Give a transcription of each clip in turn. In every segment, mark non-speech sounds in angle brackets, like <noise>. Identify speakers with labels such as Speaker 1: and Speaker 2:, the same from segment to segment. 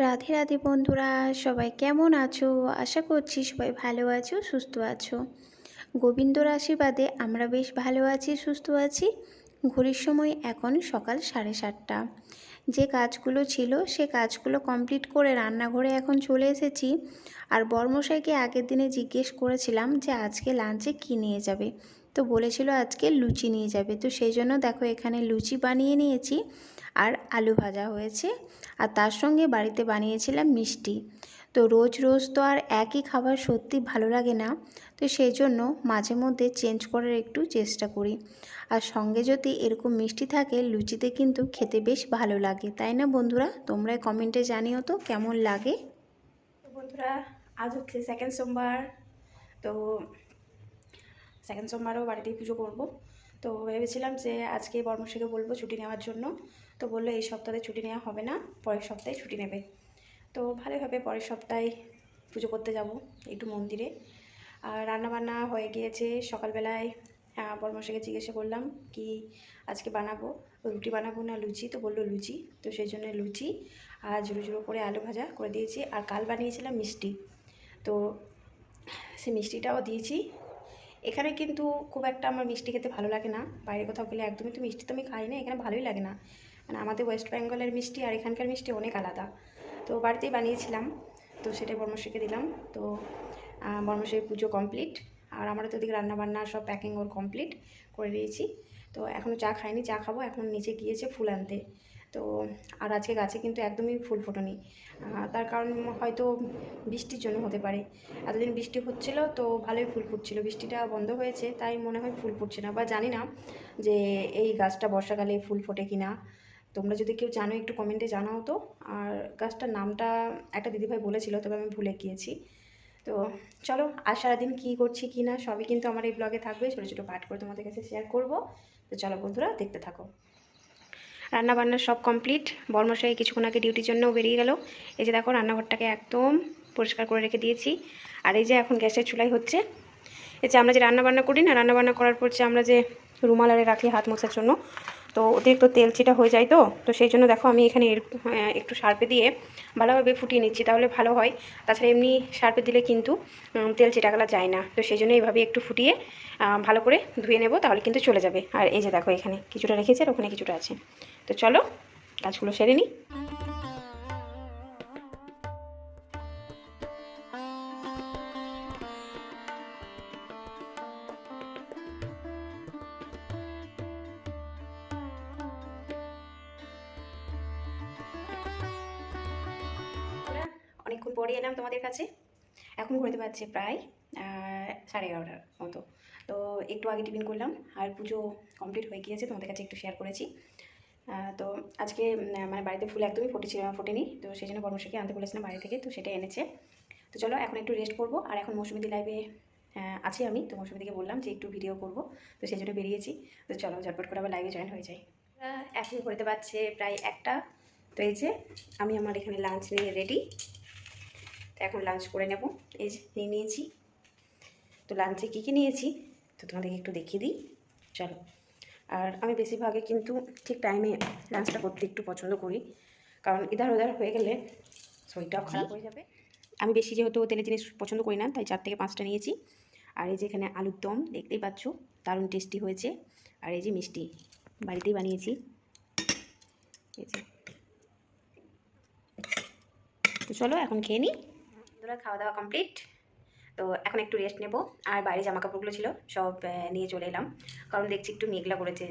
Speaker 1: রাধে রাধে বন্ধুরা, সবাই কেমন আছো? আশা করছি সবাই ভালো আছো, সুস্থ আছো। গোবিন্দর আশীর্বাদে আমরা বেশ ভালো আছি, সুস্থ আছি। ঘড়ির সময় এখন সকাল সাড়ে সাতটা। যে কাজগুলো ছিল, সে কাজগুলো কমপ্লিট করে রান্নাঘরে এখন চলে এসেছি। আর বর্মশাইকে আগের দিনে জিজ্ঞেস করেছিলাম যে, আজকে লাঞ্চে কী নিয়ে যাবে? তো বলেছিল, আজকে লুচি নিয়ে যাবে। তো সেই জন্য দেখো, এখানে লুচি বানিয়ে নিয়েছি। আর আলু ভাজা হয়েছে। আর তার সঙ্গে বাড়িতে বানিয়েছিলাম মিষ্টি। তো রোজ রোজ তো আর একই খাবার সত্যি ভালো লাগে না। তো সেই জন্য মাঝে মধ্যে চেঞ্জ করার একটু চেষ্টা করি। আর সঙ্গে যদি এরকম মিষ্টি থাকে, লুচিতে কিন্তু খেতে বেশ ভালো লাগে। তাই না বন্ধুরা? তোমরা কমেন্টে জানিও তো কেমন লাগে।
Speaker 2: বন্ধুরা, আজ হচ্ছে সেকেন্ড সোমবার। তো সেকেন্ড সোমবারও বাড়িতেই পুজো করব। তো ভেবেছিলাম যে আজকে বর্মশীকে বলব ছুটি নেওয়ার জন্য। তো বলল, এই সপ্তাহে ছুটি নেওয়া হবে না, পরের সপ্তাহে ছুটি নেবে। তো ভালোই হবে পরের সপ্তাহে পুজো করতে যাব একটু মন্দিরে। আর রান্নাবান্না হয়ে গিয়েছে সকালবেলায়। বর্মশীকে জিজ্ঞাসা করলাম কি আজকে বানাবো? রুটি বানাবো না লুচি? তো বলল লুচি। তো সেই জন্য লুচি আর ঝুড়ো ঝুড়ো করে আলু ভাজা করে দিয়েছি। আর কাল বানিয়েছিলাম মিষ্টি। তো সে মিষ্টিটাও দিয়েছি। এখানে কিন্তু খুব একটা আমার মিষ্টি খেতে ভালো লাগে না। বাইরে কোথাও গেলে একদমই তো মিষ্টি তো আমি খাই না, এখানে ভালোই লাগে না। মানে আমাদের ওয়েস্ট বেঙ্গলের মিষ্টি আর এখানকার মিষ্টি অনেক আলাদা। তো বাড়িতেই বানিয়েছিলাম, তো সেটাই বর্মশ্রীকে দিলাম। তো বর্মশ্রীর পুজো কমপ্লিট আর আমরা তো ওদিকে রান্নাবান্না সব প্যাকিং ওর কমপ্লিট করে দিয়েছি। তো এখনও চা খাইনি, চা খাব, এখন নিচে গিয়েছে ফুল আনতে। তো, আর আজকে গাছে কিন্তু একদমই ফুল ফোটেনি। তার কারণ হয়তো বৃষ্টির জন্য হতে পারে। এতদিন বৃষ্টি হচ্ছিল, তো ভালোই ফুল ফুটছিল। বৃষ্টিটা বন্ধ হয়েছে, তাই মনে হয় ফুল ফুটছে না। বা জানি না যে এই গাছটা বর্ষাকালে ফুল ফোটে কি না তোমরা যদি কেউ জানো, একটু কমেন্টে জানাও তো। আর গাছটার নামটা একটা দিদিভাই বলেছিল, তবে আমি ভুলে গিয়েছি। তো চলো, আর সারাদিন কী করছি কি না, সবই কিন্তু আমার এই ব্লগে থাকবে। ছোটো ছোটো পাঠ করে তোমাদের কাছে শেয়ার করব। তো চলো বন্ধুরা, দেখতে থাকো। রান্নাবান্না সব কমপ্লিট বর্মশাই কিছুক্ষণ আগে ডিউটির জন্যও বেরিয়ে গেল। এই যে দেখো, রান্নাঘরটাকে একদম পরিষ্কার করে রেখে দিয়েছি। আর এই যে এখন গ্যাসের চুলাই হচ্ছে। এই যে আমরা যে রান্নাবান্না করি না, রান্নাবান্না করার পর যে আমরা যে রুমাল আরে রাখি হাত মোছার জন্য তো অতিরিক্ত তেল চিটা হয়ে যায় তো তো সেই জন্য দেখো আমি এখানে একটু সার্পে দিয়ে ভালোভাবে ফুটিয়ে নিচ্ছি, তাহলে ভালো হয়। তাছাড়া এমনি সার্পে দিলে কিন্তু তেল ছিটাগুলো যায় না। তো সেই জন্য এইভাবে একটু ফুটিয়ে ভালো করে ধুয়ে নেব, তাহলে কিন্তু চলে যাবে। আর এই যে দেখো এখানে কিছুটা রেখেছে আর ওখানে কিছুটা আছে। তো চলো, কাজগুলো সেরে নিই। পরে এলাম তোমাদের কাছে। এখন ঘুরতে পারছে প্রায় সাড়ে এগারোটার মতো। তো একটু আগে টিফিন করলাম, আর পুজো কমপ্লিট হয়ে গিয়েছে, তোমাদের কাছে একটু শেয়ার করেছি। তো আজকে মানে বাড়িতে ফুল একদমই ফুটেছিল ফোটেনি, তো সেই জন্য বর্মশাকে আনতে বলেছিলাম বাড়ি থেকে, তো সেটা এনেছে। তো চলো, এখন একটু রেস্ট করব, আর এখন মৌসুমিদি লাইভে আছি আমি। তো মৌসুমিদিকে বললাম যে একটু ভিডিও করব, তো সেই জন্য বেরিয়েছি। তো চলো, ঝটপট করে আবার লাইভে জয়েন হয়ে যাই। এখন ঘুরতে পারছে প্রায় একটা। তো এই যে, আমি আমার এখানে লাঞ্চ নিয়ে রেডি তো এখন লাঞ্চ করে নেব। এই যে নিয়ে নিয়েছি। তো লাঞ্চে কী কী নিয়েছি? তো তোমাদেরকে একটু দেখিয়ে দিই। চলো। আর আমি বেশিরভাগে কিন্তু ঠিক টাইমে লাঞ্চটা করতে একটু পছন্দ করি। কারণ ইধার ওধার হয়ে গেলে শরীরটাও খারাপ হয়ে যাবে। আমি বেশি যেহেতু তেলের জিনিস পছন্দ করি না তাই চার থেকে পাঁচটা নিয়েছি। আর এই যে এখানে আলুর দম দেখতেই পাচ্ছ দারুণ টেস্টি হয়েছে। আর এই যে মিষ্টি বাড়িতেই বানিয়েছি। এই যে। তো চলো এখন খেয়ে নিই। ধরো খাওয়া দাওয়া কমপ্লিট তো এখন একটু রেস্ট নেব। আর বাইরে জামা কাপড়গুলো ছিল, সব নিয়ে চলে এলাম। কারণ দেখছি একটু মেঘলা করেছে।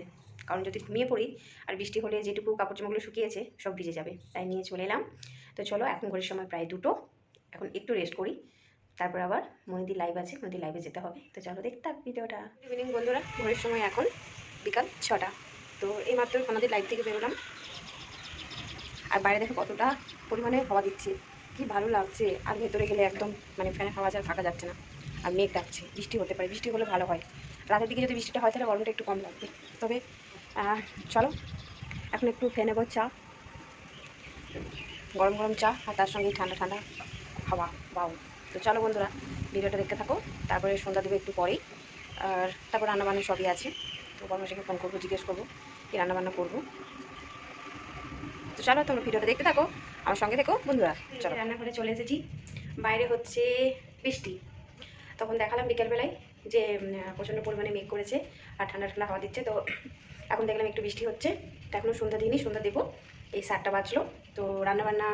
Speaker 2: কারণ যদি ঘুমিয়ে পড়ি, আর বৃষ্টি হলে যেটুকু কাপড় জামাগুলো শুকিয়েছে, সব ভিজে যাবে। তাই নিয়ে চলে এলাম। তো চলো, এখন ঘড়ির সময় প্রায় দুটো। এখন একটু রেস্ট করি। তারপর আবার মনিদি লাইভ আছে মনিদি লাইভে যেতে হবে। তো চলো, দেখতে থাক ভিডিওটা। ইভিনিং বন্ধুরা, ঘড়ির সময় এখন বিকাল ছটা। তো এই মাত্র আমাদের লাইভ থেকে বেরোলাম। আর বাইরে দেখো কতটা পরিমাণে হওয়া দিচ্ছে। কি ভালো লাগছে? আর ভেতরে গেলে একদম মানে ফ্যানের হাওয়া যা থাকা যাচ্ছে না। আর মেঘ ডাকছে, বৃষ্টি হতে পারে, বৃষ্টি হলে ভালো হয়। রাতের দিকে যদি বৃষ্টিটা হয় তাহলে গরমটা একটু কম লাগবে। তবে চলো, এখন একটু ফ্যান নেব চা। গরম গরম চা আর তার সঙ্গে ঠান্ডা ঠান্ডা হাওয়া বাউ তো চলো বন্ধুরা, ভিডিওটা দেখতে থাকো, তারপরে সন্ধ্যা দেবে একটু পরেই। আর তারপর রান্নাবান্না সবই আছে। তো বর্মশাকে ফোন করব, জিজ্ঞেস করব, কি রান্নাবান্না করব। তো চলো তোমরা ভিডিওটা দেখতে থাকো। আমার সঙ্গে থেকো, বন্ধুরা, চলো। রান্নাঘরে চলে এসেছি। বাইরে হচ্ছে বৃষ্টি। তখন দেখালাম বিকেলবেলায় যে প্রচণ্ড পরিমাণে মেঘ করেছে আর ঠান্ডা ঠান্ডা হাওয়া দিচ্ছে। তো <coughs> এখন দেখলাম একটু বৃষ্টি হচ্ছে। তো এখনও সন্ধ্যা দিইনি, সন্ধ্যা দেবো। এই সারটা বাজলো। তো রান্নাবান্না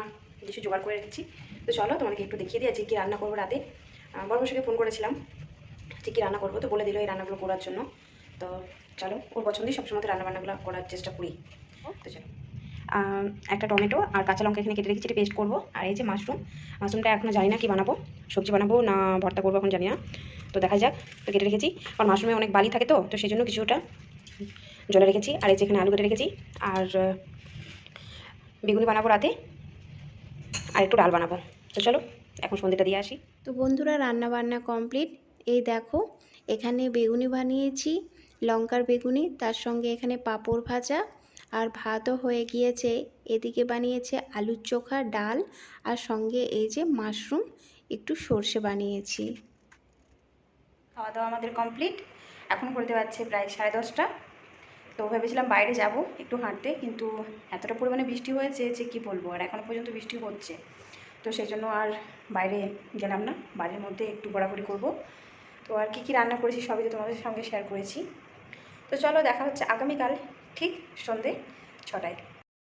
Speaker 2: কিছু জোগাড় করে রেখেছি তো চলো তোমাকে একটু দেখিয়ে দিই আজকে কী রান্না করব রাতে। বর্মশাকে ফোন করেছিলাম যে কী রান্না করব। তো বলে দিল এই রান্নাগুলো করার জন্য। তো চলো, ওর পছন্দই সবসময় তো রান্নাবান্নাগুলো করার চেষ্টা করি। তো চলো। একটা টমেটো আর কাঁচা লঙ্কা এখানে কেটে রেখেছি পেস্ট করব। আর এই যে মাশরুম মাশরুমটা এখনও জানি না কি বানাবো, সবজি বানাবো না ভর্তা করব এখন জানি না। তো দেখা যাক, তো কেটে রেখেছি। আর মাশরুমে অনেক বালি থাকে তো তো সেই জন্য কিছুটা জলে রেখেছি। আর এই যে এখানে আলু কেটে রেখেছি, আর বেগুনি বানাবো রাতে। আর একটু ডাল বানাবো। তো চলো, এখন সন্ধ্যেটা দিয়ে আসি।
Speaker 1: তো বন্ধুরা, রান্না বান্না কমপ্লিট এই দেখো, এখানে বেগুনি বানিয়েছি, লঙ্কার বেগুনি, তার সঙ্গে এখানে পাঁপড় ভাজা আর ভাতও হয়ে গিয়েছে। এদিকে বানিয়েছে আলুর চোখা, ডাল আর সঙ্গে এই যে মাশরুম, একটু সর্ষে বানিয়েছি।
Speaker 2: খাওয়া দাওয়া আমাদের কমপ্লিট। এখন করতে পারছে প্রায় সাড়ে দশটা। তো ভেবেছিলাম বাইরে যাব একটু হাঁটতে, কিন্তু এতটা পরিমাণে বৃষ্টি হয়েছে যে কি বলব, আর এখনও পর্যন্ত বৃষ্টি হচ্ছে। তো সেই জন্য আর বাইরে গেলাম না, বাড়ির মধ্যে একটু ঘোরাঘুরি করব। তো আর কী কী রান্না করেছি সবই তো তোমাদের সঙ্গে শেয়ার করেছি। তো চলো দেখা হচ্ছে আগামীকাল। ঠিক সন্ধে ছটায়।